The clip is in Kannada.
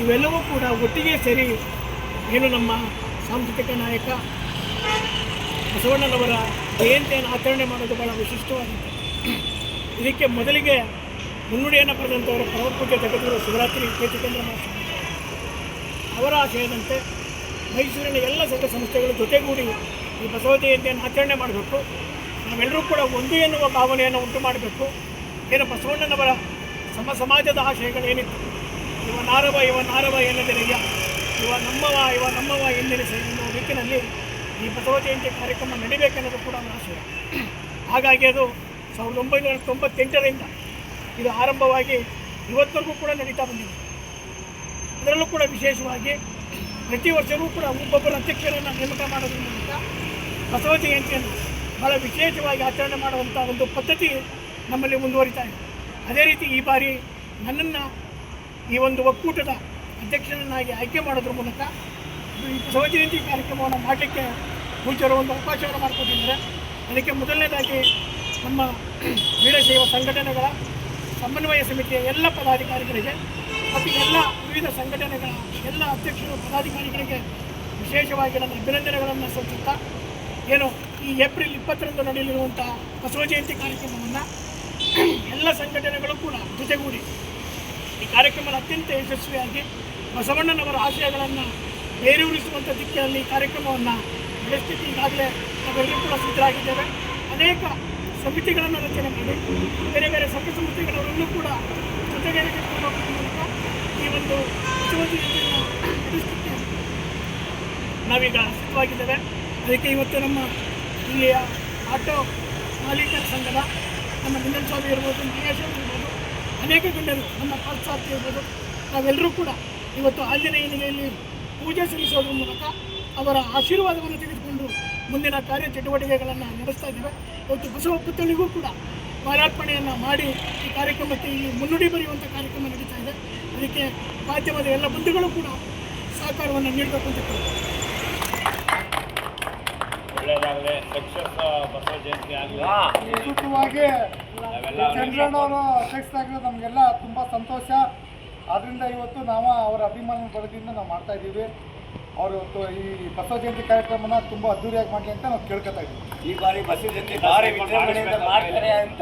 ಇವೆಲ್ಲವೂ ಕೂಡ ಒಟ್ಟಿಗೆ ಸೇರಿ ಏನು ನಮ್ಮ ಸಾಂಸ್ಕೃತಿಕ ನಾಯಕ ಬಸವಣ್ಣನವರ ಜಯಂತಿಯನ್ನು ಆಚರಣೆ ಮಾಡೋದು ಬಹಳ ವಿಶಿಷ್ಟವಾಗಿದೆ. ಇದಕ್ಕೆ ಮೊದಲಿಗೆ ಮುನ್ನುಡಿಯನ್ನು ಬರೆದಂಥವರು ಪರಮ ಪೂಜ್ಯ ಜಗದ್ಗುರು ಶಿವರಾತ್ರಿ ಕೇತುಕೇಂದ್ರ ಅವರ ಆಶಯದಂತೆ ಮೈಸೂರಿನ ಎಲ್ಲ ಸಂಘ ಸಂಸ್ಥೆಗಳು ಜೊತೆಗೂಡಿ ಈ ಬಸವ ಜಯಂತಿಯನ್ನು ಆಚರಣೆ ಮಾಡಬೇಕು. ನಾವೆಲ್ಲರೂ ಕೂಡ ಒಂದು ಎನ್ನುವ ಭಾವನೆಯನ್ನು ಉಂಟು ಮಾಡಬೇಕು ಏನು ಬಸವಣ್ಣನವರ ಸಮ ಸಮಾಜದ ಆಶಯಗಳೇನಿತ್ತು? ಇವ ನಾರವ ಇವ ನಾರವ ಎನ್ನದಿರಯ್ಯ ಇವ ನಮ್ಮವ ಇವ ನಮ್ಮವ ಎಂದೆನಿಸಿ ಎನ್ನುವ ದಿಕ್ಕಿನಲ್ಲಿ ಈ ಬಸವ ಜಯಂತಿ ಕಾರ್ಯಕ್ರಮ ನಡಿಬೇಕೆನ್ನೋದು ಕೂಡ ನನ್ನ ಆಶಯ ಹಾಗಾಗಿ ಅದು ಸಾವಿರದ ಒಂಬೈನೂರ ತೊಂಬತ್ತೆಂಟರಿಂದ ಇದು ಆರಂಭವಾಗಿ ಇವತ್ತಿಗೂ ಕೂಡ ನಡೀತಾ ಬಂದಿದೆ. ಅದರಲ್ಲೂ ಕೂಡ ವಿಶೇಷವಾಗಿ ಪ್ರತಿ ವರ್ಷವೂ ಕೂಡ ಒಬ್ಬೊಬ್ಬರ ಅಧ್ಯಕ್ಷರನ್ನು ನೇಮಕ ಮಾಡೋದ್ರ ಮೂಲಕ ಬಸವ ಜಯಂತಿಯನ್ನು ಬಹಳ ವಿಶೇಷವಾಗಿ ಆಚರಣೆ ಮಾಡುವಂಥ ಒಂದು ಪದ್ಧತಿ ನಮ್ಮಲ್ಲಿ ಮುಂದುವರಿತಾ ಇದೆ. ಅದೇ ರೀತಿ ಈ ಬಾರಿ ನನ್ನನ್ನು ಈ ಒಂದು ಒಕ್ಕೂಟದ ಅಧ್ಯಕ್ಷರನ್ನಾಗಿ ಆಯ್ಕೆ ಮಾಡೋದ್ರ ಮೂಲಕ ಈ ಬಸವ ಜಯಂತಿ ಕಾರ್ಯಕ್ರಮವನ್ನು ಮಾಡಲಿಕ್ಕೆ ಪೂಜ್ಯರು ಒಂದು ಅವಕಾಶವನ್ನು ಮಾಡಿಕೊಟ್ಟಿದ್ದಾರೆ. ಅದಕ್ಕೆ ಮೊದಲನೇದಾಗಿ ನಮ್ಮ ವೀರಶೈವ ಸಂಘಟನೆಗಳ ಸಮನ್ವಯ ಸಮಿತಿಯ ಎಲ್ಲ ಪದಾಧಿಕಾರಿಗಳಿಗೆ ಮತ್ತು ಎಲ್ಲ ವಿವಿಧ ಸಂಘಟನೆಗಳ ಎಲ್ಲ ಅಧ್ಯಕ್ಷರು, ಪದಾಧಿಕಾರಿಗಳಿಗೆ ವಿಶೇಷವಾಗಿ ನನ್ನ ಅಭಿನಂದನೆಗಳನ್ನು ಸಲ್ಲಿಸುತ್ತಾ ಏನು ಈ ಏಪ್ರಿಲ್ ಇಪ್ಪತ್ತರಂದು ನಡೆಯಲಿರುವಂಥ ಬಸವ ಜಯಂತಿ ಕಾರ್ಯಕ್ರಮವನ್ನು ಎಲ್ಲ ಸಂಘಟನೆಗಳು ಕೂಡ ಜೊತೆಗೂಡಿ ಈ ಕಾರ್ಯಕ್ರಮದ ಅತ್ಯಂತ ಯಶಸ್ವಿಯಾಗಿ ಬಸವಣ್ಣನವರ ಆಶಯಗಳನ್ನು ಬೇರೂರಿಸುವಂಥ ದಿಕ್ಕಿನಲ್ಲಿ ಕಾರ್ಯಕ್ರಮವನ್ನು ನಡೆಸಲಿಕ್ಕೆ ಈಗಾಗಲೇ ನಾವೆಲ್ಲರೂ ಕೂಡ ಸಿದ್ಧರಾಗಿದ್ದೇವೆ. ಅನೇಕ ಸಮಿತಿಗಳನ್ನು ರಚನೆ ಮಾಡಿ, ಬೇರೆ ಬೇರೆ ಸಂಘ ಸಂಸ್ಥೆಗಳವರನ್ನು ಕೂಡ ಜೊತೆಗೆ ಮೂಲಕ ಈ ಒಂದು ನಡೆಸಲಿಕ್ಕೆ ನಾವೀಗ ಸಿದ್ಧವಾಗಿದ್ದೇವೆ. ಅದಕ್ಕೆ ಇವತ್ತು ನಮ್ಮ ಇಲ್ಲಿಯ ಆಟೋ ಮಾಲೀಕರ ಸಂಘದ ನಮ್ಮ ಸ್ವಾಮಿ ಇರ್ಬೋದು ಇರ್ಬೋದು ಅನೇಕ ಗಣ್ಯರು ನಮ್ಮ ಪಾಶ್ಚಾತ್ಯ ಇರ್ಬೋದು. ನಾವೆಲ್ಲರೂ ಕೂಡ ಇವತ್ತು ಆಂಜನೇಯ ನೆಲೆಯಲ್ಲಿ ಪೂಜೆ ಸಲ್ಲಿಸೋದ್ರ ಮೂಲಕ ಅವರ ಆಶೀರ್ವಾದವನ್ನು ತೆಗೆದುಕೊಂಡು ಮುಂದಿನ ಕಾರ್ಯ ಚಟುವಟಿಕೆಗಳನ್ನು ನಡೆಸ್ತಾ ಇದ್ದೇವೆ. ಇವತ್ತು ಬಸವ ಪುತ್ಥಳಿಗೂ ಕೂಡ ಮಾಲಾರ್ಪಣೆಯನ್ನು ಮಾಡಿ ಈ ಕಾರ್ಯಕ್ರಮಕ್ಕೆ ಇಲ್ಲಿ ಮುನ್ನುಡಿ ಬರೆಯುವಂಥ ಕಾರ್ಯಕ್ರಮ ನಡೀತಾ ಇದೆ. ಅದಕ್ಕೆ ಮಾಧ್ಯಮದ ಎಲ್ಲ ಬಂಧುಗಳು ಕೂಡ ಸಹಕಾರವನ್ನು ನೀಡಬೇಕು ಅಂತ. ಒಳ್ಳೇದಾಗಲಿ. ಸಕ್ಸಸ್ ಬಸವ ಜಯಂತಿ ಆಗಲಿ. ವಿಸ್ತೃತವಾಗಿ ಚಂದ್ರಣ್ಣವರು ಅಧ್ಯಕ್ಷರಾಗಿರೋದು ನಮಗೆಲ್ಲ ತುಂಬ ಸಂತೋಷ. ಆದ್ದರಿಂದ ಇವತ್ತು ನಾವು ಅವರ ಅಭಿಮಾನ ಬಲದಿಂದ ನಾವು ಮಾಡ್ತಾ ಇದ್ದೀವಿ. ಅವರು ಇವತ್ತು ಈ ಬಸವ ಜಯಂತಿ ಕಾರ್ಯಕ್ರಮನ ತುಂಬಾ ಅದ್ದೂರಿಯಾಗಿ ಮಾಡಲಿ ಅಂತ ನಾವು ಕೇಳ್ಕೊತಾ ಇದ್ದೀವಿ. ಈ ಬಾರಿ ಬಸವ ಜಯಂತಿ ಭಾರಿ ವಿಜೃಂಭಣೆಯಿಂದ ಮಾಡ್ತಾರೆ ಅಂತ